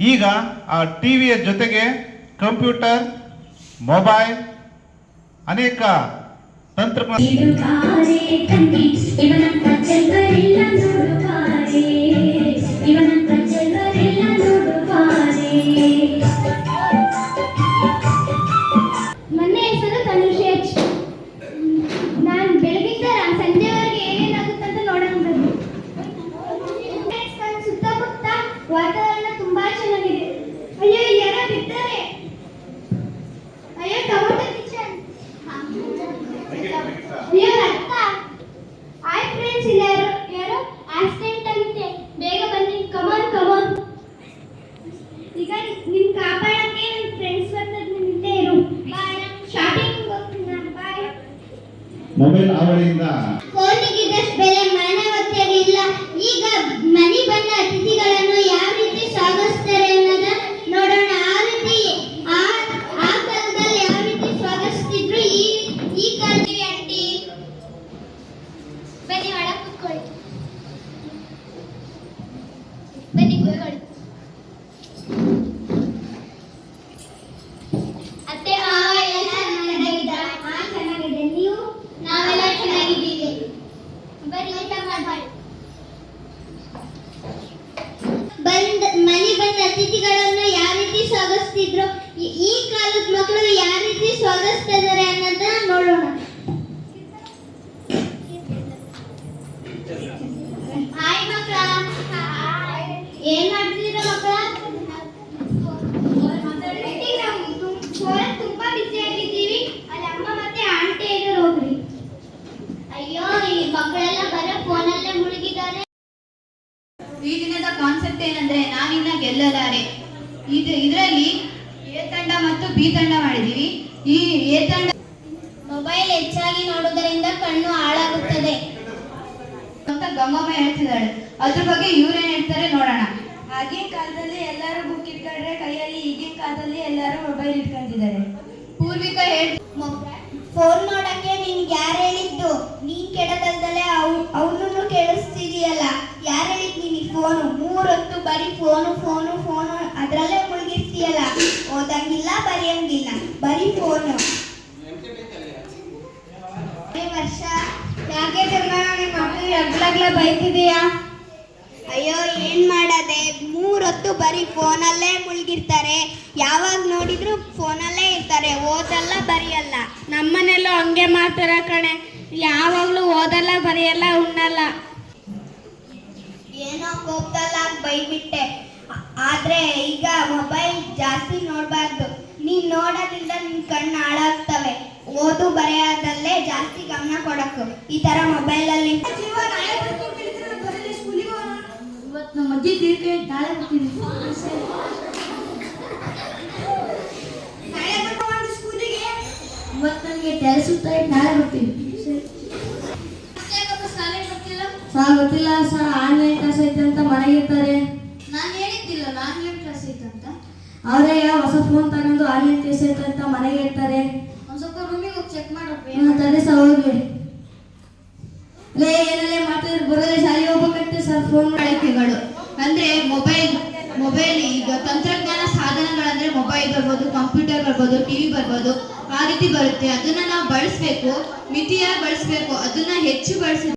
ಈಗ ಆ ಟಿವಿಯ ಜೊತೆಗೆ ಕಂಪ್ಯೂಟರ್ ಮೊಬೈಲ್ ಅನೇಕ ತಂತ್ರಜ್ಞಾನ ಅಯ್ಯೋ ಅರ್ಥ ಹಾಯ್ ಫ್ರೆಂಡ್ಸ್ ಇಲ್ಲಿ ಯಾರೋ? ಯಾರೋ ಆಕ್ಸಿಡೆಂಟ್ ಆಗಿದೆ ಬೇಗ ಬನ್ನಿ. ಕಮಾನ್ ಕಮಾನ್ ಈಗ ನಿಮ್ಮ ಕಾಪಾಡಕ್ಕೆ ಫ್ರೆಂಡ್ಸ್ ಬರ್ತಾರೆ ಇರು. ಬಾಯ್ ಶಾಪಿಂಗ್ ಹೋಗ್ತೀನಿ ನಾನು. ಬಾಯ್ ಮೊಬೈಲ್ ಅವಳಿಂದ. ಫೋನಿಗಿದ್ದಷ್ಟು ಬೆಲೆ ಮಾನವತೆ ಇಲ್ಲ. ಈಗ ಮನೆ ಬನ್ನಿ ಕೂತ್ಕೊಳ್ಳಿ ಅತ್ತೆ ಮಾವ ಎಲ್ಲ ಚೆನ್ನಾಗಿದ್ದಾರೆ ಹಾ ಚೆನ್ನಾಗಿದೆ. ನೀವು? ನಾವೆಲ್ಲ ಚೆನ್ನಾಗಿದ್ದೀವಿ. ಬನ್ನಿ, ಊಟ ಮಾಡಿ ಬಂದ, ಮನೆ ಬಂದ ಅತಿಥಿಗಳನ್ನು ಯಾವ ರೀತಿ ಸ್ವಾಗತಿಸ್ತಿದ್ರು? ಈ- ಕಾಲದ ಮಕ್ಕಳು ಯಾವ ರೀತಿ ಸ್ವಾಗತಿಸ್ತಾ ಅನ್ನೋದನ್ನ ನೋಡೋಣ. ಏನ್ ಮಾಡ್ತಿದ್ದೀರಾ ಮಕ್ಕಳ? ತುಂಬಾ ಬಿಸಿ ಆಗಿದ್ದೀವಿ. ಅಲ್ಲಿ ಅಮ್ಮ ಮತ್ತೆ ಆಂಟಿ ಇದ್ರು ಹೋಗ್ರಿ. ಅಯ್ಯೋ ಈ ಮಕ್ಕಳೆಲ್ಲ ಬರೋ ಫೋನಲ್ಲೇ ಮುಳುಗಿದ್ದಾರೆ. ಈ ದಿನದ ಕಾನ್ಸೆಪ್ಟ್ ಏನಂದ್ರೆ ನಾನಿನ್ನ ಗೆಲ್ಲಲಾರೆ. ಇದು ಇದರಲ್ಲಿ ಎ ತಂಡ ಮತ್ತು ಬಿ ತಂಡ ಮಾಡಿದೀವಿ ಈ ಎ ತಂಡ ಮೊಬೈಲ್ ಹೆಚ್ಚಾಗಿ ನೋಡುವುದರಿಂದ ಕಣ್ಣು ಹಾಳಾಗುತ್ತದೆ. ಅಂತ ಗಂಗಮ್ಮ ಹೇಳ್ತಿದ್ದಾಳೆ. ಅದ್ರ ಬಗ್ಗೆ ಇವ್ರೇನ್ ಹೇಳ್ತಾರೆ ನೋಡೋಣ. ಆಗಿನ ಕಾಲದಲ್ಲಿ ಎಲ್ಲರೂ ಬುಕ್ ಇಟ್ಕೊಂಡ್ರೆ ಕೈಯಲ್ಲಿ ಈಗಿನ ಕಾಲದಲ್ಲಿ ಎಲ್ಲರೂ ಮೊಬೈಲ್ ಇಟ್ಕೊಂಡಿದ್ದಾರೆ. ಪೂರ್ವಿಕ ಹೇಳ್ ಫೋನ್ ಮಾಡಕ್ಕೆ ನಿನ್ಗೆ ಯಾರು ಹೇಳಿದ್ದು? ನೀನ್ ಕೆಡದಲ್ದಲೆ ಅವನನ್ನು ಕೇಳಿಸ್ತಿದೀಯಲ್ಲ. ಯಾರು ಹೇಳಿದ್ ನಿನಗೆ ಫೋನು ಮೂರೊತ್ತು ಬರೀ ಫೋನು ಫೋನು ಫೋನು ಅದ್ರಲ್ಲೇ ಮುಳುಗಿರ್ತೀಯಲ್ಲ. ಓದಂಗಿಲ್ಲ ಬರೆಯಂಗಿಲ್ಲ. ಬರೀ ಫೋನು ವರ್ಷ ಯಾಕೆ ನಿಮ್ಮ ಮಕ್ಕಳು ಅಗ್ಲಗ್ಲ ಬೈತಿದೀಯಾ? ಅಯ್ಯೋ ಏನ್ ಮಾಡದೆ? ಮೂರೊತ್ತು ಬರೀ ಫೋನಲ್ಲೇ ಮುಳುಗಿರ್ತಾರೆ. ಯಾವಾಗ ನೋಡಿದ್ರು ಫೋನಲ್ಲೇ ಇರ್ತಾರೆ. ಓದಲ್ಲ ಬರೆಯಲ್ಲ. ನಮ್ಮನೆಲ್ಲೂ ಹಂಗೆ ಮಾಡ್ತಾರ ಕಣೆ. ಯಾವಾಗ್ಲೂ ಓದಲ್ಲ ಬರಿಯಲ್ಲ ಉಣ್ಣಲ್ಲ. ಏನೋ ಹೋಗ್ತಲ್ಲ ಬೈಬಿಟ್ಟೆ. ಆದ್ರೆ ಈಗ ಮೊಬೈಲ್ ಜಾಸ್ತಿ ನೋಡಬಾರ್ದು. ನೀನ್ ನೋಡೋದ್ರಿಂದ ನಿನ್ ಕಣ್ಣು ಹಾಳಾಗ್ತವೆ. ಓದು ಬರೆಯೋದಲ್ಲೇ ಜಾಸ್ತಿ ಗಮನ ಕೊಡಕ್ಕು ಈ ತರ ಮೊಬೈಲಲ್ಲಿ ಇವತ್ತು ನಮ್ಮ ಅಜ್ಜಿ ತೀರ್ಕೆ ತಾಳೆ ಕೊಡ್ತೀನಿ ಇವತ್ತು ನನಗೆ ಕೆಲಸ ನಾಳೆ ಬರ್ತೀನಿ ಸರ್ ಗೊತ್ತಿಲ್ಲ, ಸರ್ ಆನ್ಲೈನ್ ಕ್ಲಾಸ್ ಐತೆ ಅಂತ ಮನೆಗೆ ಇರ್ತಾರೆ. ನಾನು ಹೇಳಿದ್ದಿಲ್ಲ ಆನ್ಲೈನ್ ಕ್ಲಾಸ್ ಐತಂತ ಅವರೇ ಹೊಸ ಫೋನ್ ತಗೊಂಡು ಆನ್ಲೈನ್ ಕ್ಲಾಸ್ ಐತೆ ಅಂತ ಮನೆಗೆ ಇರ್ತಾರೆ. ಒಂದ್ ಸ್ವಲ್ಪ ರೂಮಿಗೆ ಹೋಗಿ. ಚೆಕ್ ಮಾಡಪ್ಪ ತಡಿ ಸರ್ ಹೋಗ್ಲಿ ಲೇ ಏನಲ್ಲೇ ಮಾತಾಡಿದ್ರೆ ಬರೋದೇ ಶಾಲೆಗೆ ಹೋಗ್ಬೇಕಂತೆ ಸರ್ ಫೋನ್ ಮಾಡಿ ಬಳಕೆಗಳು ಅಂದ್ರೆ ಮೊಬೈಲ್ ಮೊಬೈಲ್ ಈಗ ತಂತ್ರಜ್ಞಾನ ಸಾಧನಗಳಂದ್ರೆ ಮೊಬೈಲ್ ಬರ್ಬೋದು ಕಂಪ್ಯೂಟರ್ ಬರ್ಬೋದು ಟಿವಿ ಬರ್ಬೋದು ಆ ರೀತಿ ಬರುತ್ತೆ. ಅದನ್ನ ನಾವು ಬಳಸ್ಬೇಕು ಮಿತಿಯಾಗಿ ಬಳಸ್ಬೇಕು ಅದನ್ನ ಹೆಚ್ಚು ಬಳಸಿ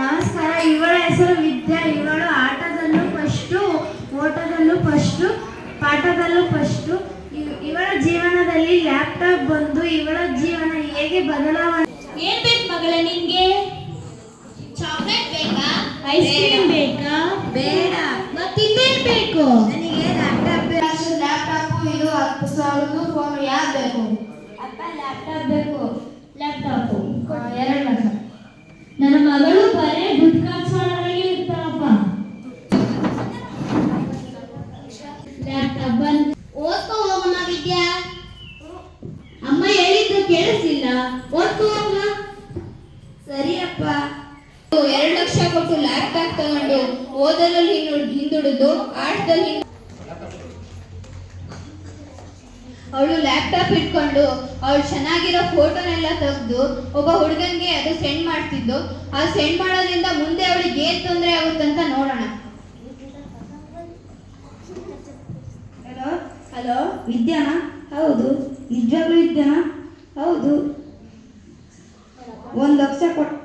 ನಮಸ್ಕಾರ ಇವಳ ಹೆಸರು ವಿದ್ಯಾ. ಇವಳು ಆಟದಲ್ಲೂ ಫಸ್ಟು ಓಟದಲ್ಲೂ ಫಸ್ಟು ಪಾಠದಲ್ಲೂ ಫಸ್ಟು ಇವ್- ಇವಳ ಜೀವನದಲ್ಲಿ ಲ್ಯಾಪ್ಟಾಪ್ ಬಂದು ಇವಳ ಜೀವನ ಹೇಗೆ ಬದಲಾವಣೆ ಏನ್ ಬೇಕು ಮಗಳ ನಿನ್ಗೆ? ಚಾಕ್ಲೇಟ್ ಬೇಕಾ? ಐಸ್ ಕ್ರೀಮ್ ಬೇಕಾ? ಬೇಡ. ಮತ್ತಿನ್ನೇನ್ ಬೇಕು? ನನಗೆ ಲ್ಯಾಪ್ಟಾಪ್ ಬೇಕು. ಲ್ಯಾಪ್ಟಾಪ್ ಇದು ಹತ್ತು ಸಾವಿರದ್ದು ಫೋನ್ ಯಾವ್ದು ಬೇಕು? ಅಪ್ಪ ಲ್ಯಾಪ್ಟಾಪ್ ಬೇಕು. ಲ್ಯಾಪ್ಟಾಪ್ ಲಕ್ಷ ಕೊಟ್ಟು ಲ್ಯಾಪ್ಟಾಪ್ ತಗೊಂಡು ಓದಲಲ್ಲಿ ಹಿಂದುಳಿದು ಆಟದಲ್ಲಿ ಅವಳು ಲ್ಯಾಪ್ಟಾಪ್ ಇಟ್ಕೊಂಡು ಅವಳು ಚೆನ್ನಾಗಿರೋ ಫೋಟೋನೆಲ್ಲ ತೆಗೆದು ಒಬ್ಬ ಹುಡುಗನ್ಗೆ ಅದು ಸೆಂಡ್ ಮಾಡ್ತಿದ್ದು. ಆ ಸೆಂಡ್ ಮಾಡೋದ್ರಿಂದ ಮುಂದೆ ಅವಳಿಗೆ ಏನ್ ತೊಂದರೆ ಆಗುತ್ತಂತ ನೋಡೋಣ. ಹಲೋ ಹಲೋ ವಿದ್ಯಾನಾ? ಹೌದು. ನಿಜವಾಗ್ಲೂ ವಿದ್ಯಾನ? ಹೌದು. ಒಂದು ಲಕ್ಷ ಕೊಟ್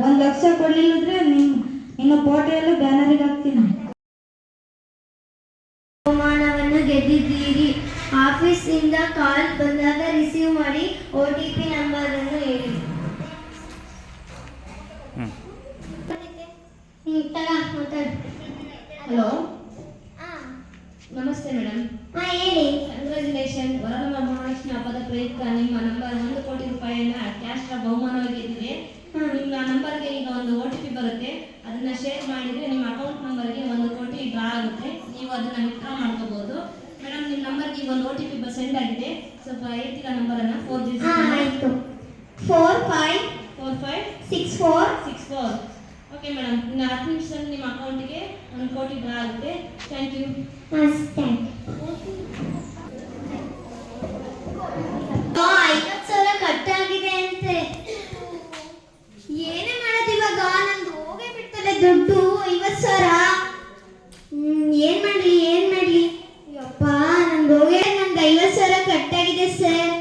ಒಂದು ಲಕ್ಷ ಕೊಡ್ಲಿಲ್ಲದ್ರೆ ನಿಮ್ ನಿಮ್ಮ ಫೋಟೋ ಎಲ್ಲ ಬ್ಯಾನರಿಗೆ ಹಾಕ್ತೀನಿ. ಬಹುಮಾನವನ್ನು ಗೆದ್ದಿದ್ದೀರಿ. ಆಫೀಸಿಂದ ಕಾಲ್ ಬಂದಾಗ ರಿಸೀವ್ ಮಾಡಿ ಒ ಟಿ ಪಿ ನಂಬರ್ ಅನ್ನು ಹೇಳಿ ಹಲೋ? ನಮಸ್ತೆ ಮೇಡಮ್ ಹೇಳಿ. ಕಂಗ್ರ್ಯಾಚುಲೇಷನ್ ವರಲಕ್ಷ್ಮಿ ಮಹಾಲಕ್ಷ್ಮಿ ಹಬ್ಬದ ಪ್ರಯುಕ್ತ ನಿಮ್ಮ ನಂಬರ್ ಒಂದು ಕೋಟಿ ರೂಪಾಯಿಯನ್ನ ಕ್ಯಾಶ್ ಬಹುಮಾನವಾಗಿ ಗೆದ್ದಿದೆ. ನಂಬರ್ಗೆ ಈಗ ಒಂದು ಓ ಟಿ ಪಿ ಬರುತ್ತೆ. ಅದನ್ನ ಶೇರ್ ಮಾಡಿದ್ರೆ ನಿಮ್ಮ ಅಕೌಂಟ್ ನಂಬರ್ಗೆ ಒಂದು ಕೋಟಿ ಡ್ರಾ ಆಗುತ್ತೆ ನೀವು ಅದನ್ನ ವಿತ್ಡ್ರಾ ಮಾಡ್ಕೋಬಹುದು ಮೇಡಮ್ ನಿಮ್ಮ ನಂಬರ್ಗೆ ಈಗ ಒಂದು ಓ ಟಿ ಪಿ ಸೆಂಡ್ ಆಗಿದೆ. ಸ್ವಲ್ಪ ಹೇಳ್ತೀರಾ ನಂಬರನ್ನ ಫೋರ್ ಜಿ ಆಯಿತು. Four five four five six four six four okay madam ಇನ್ನು ಹತ್ತು ನಿಮಿಷದಲ್ಲಿ ನಿಮ್ಮ ಅಕೌಂಟ್ಗೆ ಒಂದು ಕೋಟಿ ಡ್ರಾ ಆಗುತ್ತೆ ಥ್ಯಾಂಕ್ ಯು ಥ್ಯಾಂಕ್ ಐವತ್ತು ಸಾವಿರ ಕಟ್ಟಾಗಿದೆ ಅಂತೆ ಏನೇ ಮಾಡೋದು ಇವಾಗ ನಂದು ಹೋಗೇ ಬಿಡ್ತದೆ ದುಡ್ಡು ಐವತ್ತು ಸಾವಿರ? ಏನ್ ಮಾಡ್ಲಿ ಏನ್ ಮಾಡ್ಲಿ? ಯಪ್ಪ ನಂದು ಹೋಗೇ ನಂದು ಐವತ್ತು ಸಾವಿರ ಕಟ್ಟಾಗಿದೆ ಸರ್.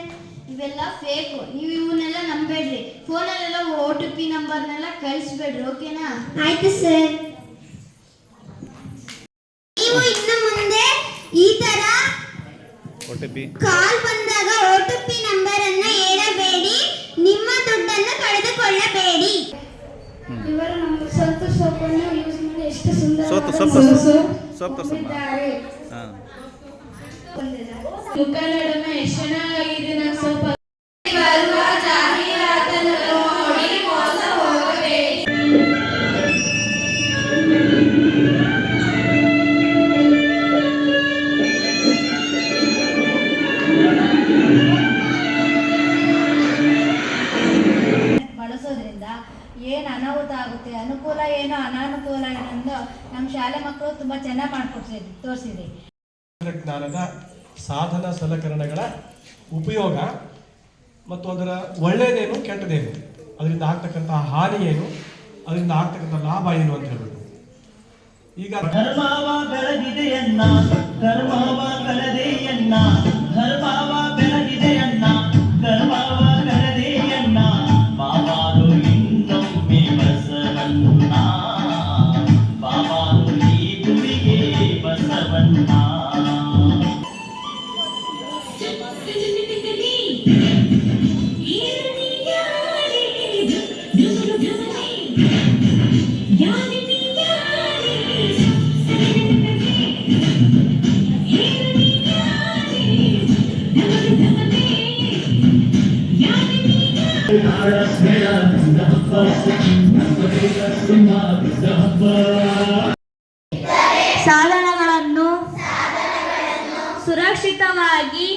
ಇವೆಲ್ಲ ಫೇಕು ನೀವು ಇವನ್ನೆಲ್ಲ ನಂಬೇಡ್ರಿ ಫೋನಲ್ಲೆಲ್ಲ ಓ ಟಿ ಪಿ ನಂಬರ್ನೆಲ್ಲ ಕಳಿಸ್ಬೇಡ್ರಿ ಓಕೆನಾ? ಆಯ್ತು ಸರ್. ನೀವು ಇನ್ನು ಮುಂದೆ ಈ ತರ ಕಾಲ್ ಬಂದಾಗ ಒ ಟಿ ಪಿ ನಂಬರ್ ಅನ್ನ ಹೇಳಬೇಡಿ ನಿಮ್ಮ ದುಡ್ಡನ್ನು ಕಳೆದುಕೊಳ್ಳಬೇಡಿ. ನಮ್ಮ ಸೋಪನ್ನು ಯೂಸ್ ಮಾಡಿ ಎಷ್ಟು ಸೋತು ಸುಂದರವಾದ ಮುಖ ನಡುವೆ ಎಷ್ಟು ಚೆನ್ನಾಗಿದೆ ನನ್ನ ಸ್ವಲ್ಪ ತುಂಬ ಚೆನ್ನಾಗಿ ಮಾಡ್ಕೊಡ್ಸಿದ್ರಿ ತೋರಿಸಿದೆ ತಂತ್ರಜ್ಞಾನದ ಸಾಧನ ಸಲಕರಣೆಗಳ ಉಪಯೋಗ ಮತ್ತು ಅದರ ಒಳ್ಳೆಯದೇನು ಕೆಟ್ಟದೇನು ಅದರಿಂದ ಆಗ್ತಕ್ಕಂತಹ ಹಾನಿ ಏನು ಅದರಿಂದ ಆಗ್ತಕ್ಕಂಥ ಲಾಭ ಏನು ಅಂತ ಹೇಳ್ಬೋದು ಈಗ ಧರ್ಮವ ಬೆಳಗಿದೆಯನ್ನ ಧರ್ಮವ ಕಳೆದೆಯನ್ನ ಧರ್ಮವ ಸಾಧನಗಳನ್ನು ಸುರಕ್ಷಿತವಾಗಿ